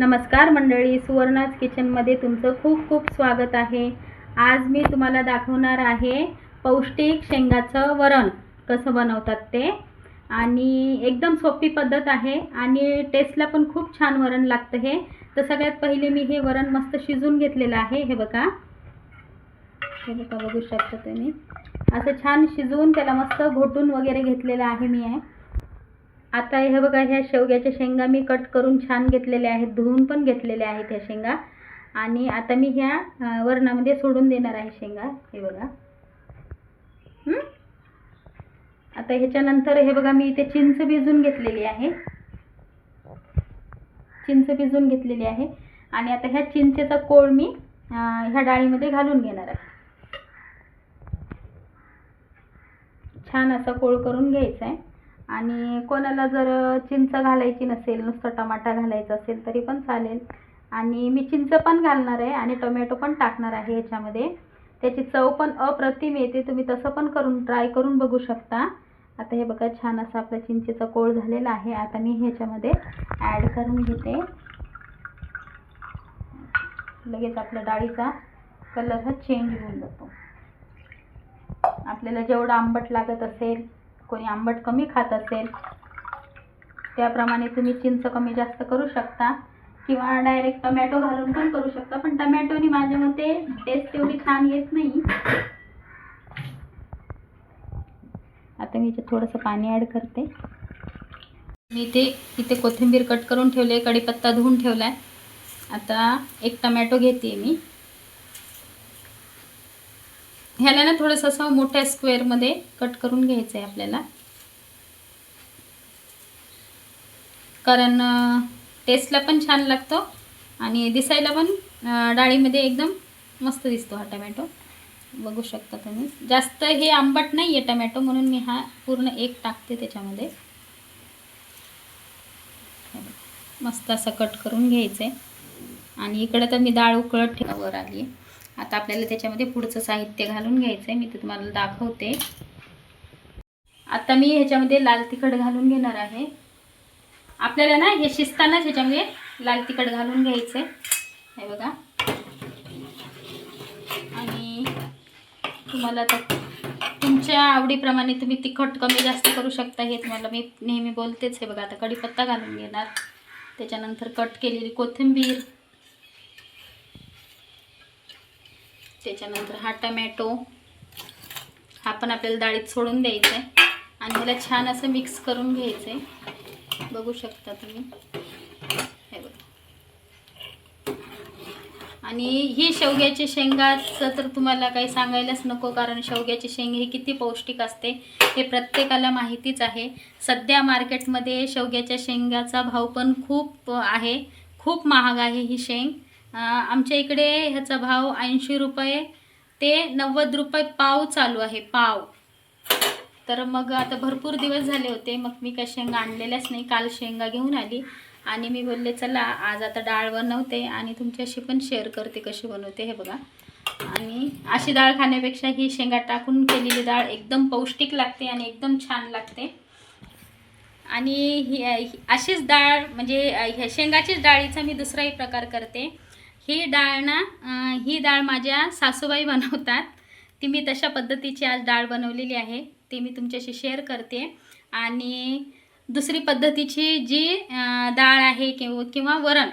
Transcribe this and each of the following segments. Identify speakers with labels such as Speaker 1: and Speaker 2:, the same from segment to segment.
Speaker 1: नमस्कार मंडळी सुवर्णाज किचनमध्ये तुमचं खूप खूप स्वागत आहे. आज मी तुम्हाला दाखवणार आहे पौष्टिक शेंगाचं वरण कसं बनवतात ते. आणि एकदम सोपी पद्धत आहे आणि टेस्टला पण खूप छान वरण लागतं हे. तर सगळ्यात पहिले मी हे वरण मस्त शिजून घेतलेलं आहे हे बघा. हे बघा बघू शकता तुम्ही. असं छान शिजवून त्याला मस्त घोटून वगैरे घेतलेलं आहे मी आहे आता हे बघा ह्या शेवग्याच्या शेंगा मी कट करून छान घेतलेल्या आहेत धुवून पण घेतलेल्या आहेत ह्या शेंगा. आणि आता मी ह्या वरणामध्ये सोडून देणार आहे शेंगा हे बघा. आता ह्याच्यानंतर हे बघा मी इथे चिंच भिजून घेतलेली आहे. चिंच भिजून घेतलेली आहे. आणि आता ह्या चिंचेचा कोळ मी ह्या डाळीमध्ये घालून घेणार आहे. छान असा कोळ करून घ्यायचा आहे. आणि कोणाला जर चिंच घालायची नसेल नुसतं टमाटा घालायचा असेल तरी पण चालेल. आणि मी चिंच पण घालणार आहे आणि टोमॅटो पण टाकणार आहे ह्याच्यामध्ये त्याची चव पण अप्रतिम येते. तुम्ही तसं पण करून ट्राय करून बघू शकता. आता हे बघा छान असा आपला चिंचेचा कोळ झालेला आहे. आता मी ह्याच्यामध्ये ॲड करून घेते. लगेच आपल्या डाळीचा कलर हा चेंज होऊन जातो. आपल्याला जेवढं आंबट लागत असेल कोणी आंबट कमी खात असेल त्याप्रमाणे तुम्ही चिंच कमी जास्त करू शकता किंवा डायरेक्ट टमॅटो घालून पण करू शकता. पण टमॅटोनी माझ्या मते टेस्ट तेवढी छान येत नाही. आता मी इथे थोडंसं पाणी ॲड करते. मी इथे इथे कोथिंबीर कट करून ठेवले कढीपत्ता धुवून ठेवला आहे. आता एक टमॅटो घेते मी. ह्याला ना थोडंसं असं मोठ्या स्क्वेअरमध्ये कट करून घ्यायचं आहे आपल्याला. कारण टेस्टला पण छान लागतो आणि दिसायला पण डाळीमध्ये एकदम मस्त दिसतो हा टमॅटो. बघू शकता तुम्ही. जास्त हे आंबट नाही आहे टमॅटो म्हणून मी हा पूर्ण एक टाकते त्याच्यामध्ये. मस्त असं कट करून घ्यायचं आहे आणि इकडं तर मी डाळ उकळत ठेवावर आली. आहे आता आपल्याला त्याच्यामध्ये पुढचं साहित्य घालून घ्यायचं आहे मी ते तुम्हाला दाखवते. आता मी ह्याच्यामध्ये लाल तिखट घालून घेणार आहे. आपल्याला ना हे शिजतानाच ह्याच्यामध्ये लाल तिखट घालून घ्यायचं आहे हे बघा. आणि तुम्हाला तर तुमच्या आवडीप्रमाणे तुम्ही तिखट कमी जास्त करू शकता हे तुम्हाला मी नेहमी बोलतेच. हे बघा आता कढीपत्ता घालून घेणार. त्याच्यानंतर कट केलेली कोथिंबीर. त्याच्यानंतर हा टमॅटो हा पण आपल्याला डाळीत सोडून द्यायचा आहे. आणि ह्याला छान असं मिक्स करून घ्यायचं आहे बघू शकता तुम्ही. हे बघा. आणि ही शेवग्याचे शेंगाचं तर तुम्हाला काही सांगायलाच नको कारण शेवग्याची शेंग हे किती पौष्टिक असते हे प्रत्येकाला माहितीच आहे. सध्या मार्केटमध्ये शेवग्याच्या शेंगाचा भाव पण खूप आहे. खूप महाग आहे ही शेंग. आमच्या इकडे ह्याचा भाव ऐंशी रुपये ते नव्वद रुपये पाव चालू आहे पाव. तर मग आता भरपूर दिवस झाले होते मग मी काय शेंगा आणलेल्याच नाही काल शेंगा घेऊन आली. आणि मी बोलले चला आज आता डाळ बनवते आणि तुमच्याशी पण शेअर करते कशी बनवते हे बघा. आणि अशी डाळ खाण्यापेक्षा ही शेंगा टाकून केलेली डाळ एकदम पौष्टिक लागते आणि एकदम छान लागते. आणि ही अशीच डाळ म्हणजे ह्या शेंगाचीच डाळीचा मी दुसराही प्रकार करते. ही डाळ ना ही डाळ माझ्या सासूबाई बनवतात. ती मी तशा पद्धतीची आज डाळ बनवलेली आहे. ती मी तुमच्याशी शेअर करते. आणि दुसरी पद्धतीची जी डाळ आहे किंवा किंवा वरण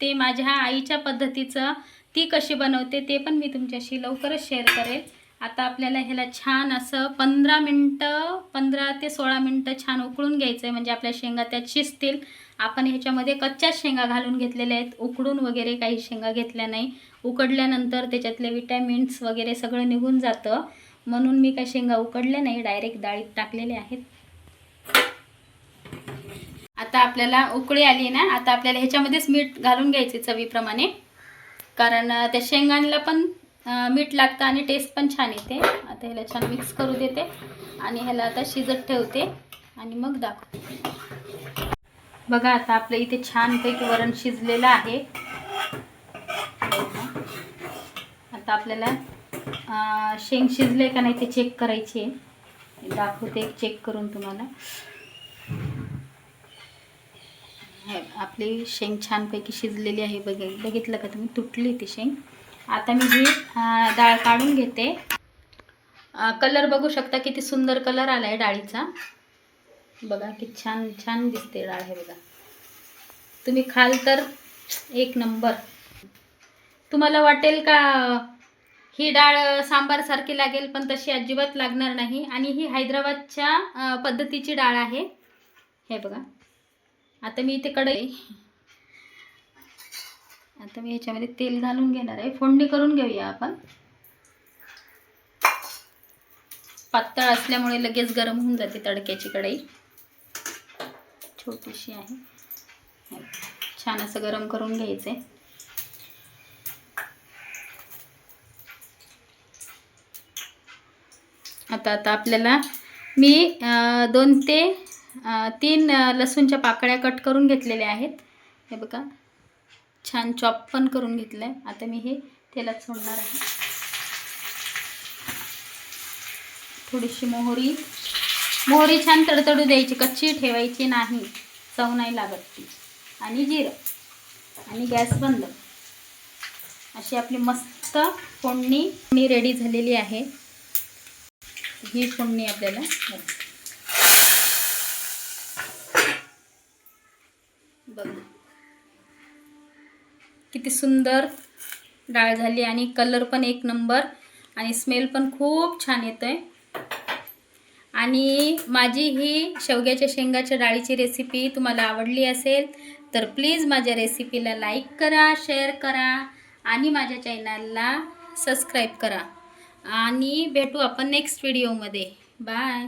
Speaker 1: ते माझ्या आईच्या पद्धतीचं ती कशी बनवते ते पण मी तुमच्याशी लवकरच शेअर करेल. आता आपल्याला ह्याला छान असं पंधरा मिनटं पंधरा ते सोळा मिनटं छान उकळून घ्यायचं आहे म्हणजे आपल्या शेंगा त्यात शिजतील. आपण ह्याच्यामध्ये कच्च्याच शेंगा घालून घेतलेल्या आहेत. उकडून वगैरे काही शेंगा घेतल्या नाही. उकडल्यानंतर त्याच्यातले विटॅमिन्स वगैरे सगळं निघून जातं. म्हणून मी काय शेंगा उकडल्या नाही. डायरेक्ट डाळीत टाकलेले आहेत. आता आपल्याला उकळी आली ना आता आपल्याला ह्याच्यामध्येच मीठ घालून घ्यायचे चवीप्रमाणे. कारण त्या शेंगांना पण मीठ लागतं आणि टेस्ट पण छान येते. आता ह्याला छान मिक्स करू देते आणि ह्याला आता शिजत ठेवते आणि मग दाखवते. बघा आता आपलं इथे छानपैकी वरण शिजलेलं आहे. आता आपल्याला शेंग शिजले का नाही ते चेक करायची. आहे दाखवते चेक करून तुम्हाला. आपली शेंग छानपैकी शिजलेली आहे. बघ बघितलं का तुम्ही? तुटली ती शेंग. आता मी ही डाळ काढून घेते. कलर बघू शकता किती सुंदर कलर आला आहे डाळीचा. बघा किती छान छान दिसते डाळ हे बघा. तुम्ही खाल तर एक नंबर. तुम्हाला वाटेल का ही डाळ सांबारसारखी लागेल पण तशी अजिबात लागणार नाही. आणि ही हैदराबादच्या पद्धतीची डाळ आहे. हे बघा. आता मी इथे कढई आता मी ह्याच्यामध्ये तेल घालून घेणार आहे. फोडणी करून घेऊया आपण. पातळ असल्यामुळे लगेच गरम होऊन जाते तडक्याची कढई. छोटीशी आहे. छान असं गरम करून घ्यायचं आहे आता आता आपल्याला मी दोन ते तीन लसूणच्या पाकळ्या कट करून घेतलेल्या आहेत. हे बघा. छान चॉप पण करून घेतलं आहे आता मी हे तेलात सोडणार आहे. थोडीशी मोहरी. मोहरी छान तडतडू द्यायची कच्ची ठेवायची नाही. चव नाही लागत ती. आणि जिरं. आणि गॅस बंद. अशी आपली मस्त फोडणी रेडी झालेली आहे. ही फोडणी आपल्याला बघा. किती सुंदर डाळ झाली आणि कलर पण एक नंबर आणि स्मेल पण खूप छान येतो आहे आणि माझी ही शेवग्याच्या शेंगाच्या डाळीची रेसिपी तुम्हाला आवडली असेल तर प्लीज माझ्या रेसिपीला लाईक करा शेअर करा आणि माझ्या चॅनलला सबस्क्राईब करा. आणि भेटू आपण नेक्स्ट व्हिडिओमध्ये बाय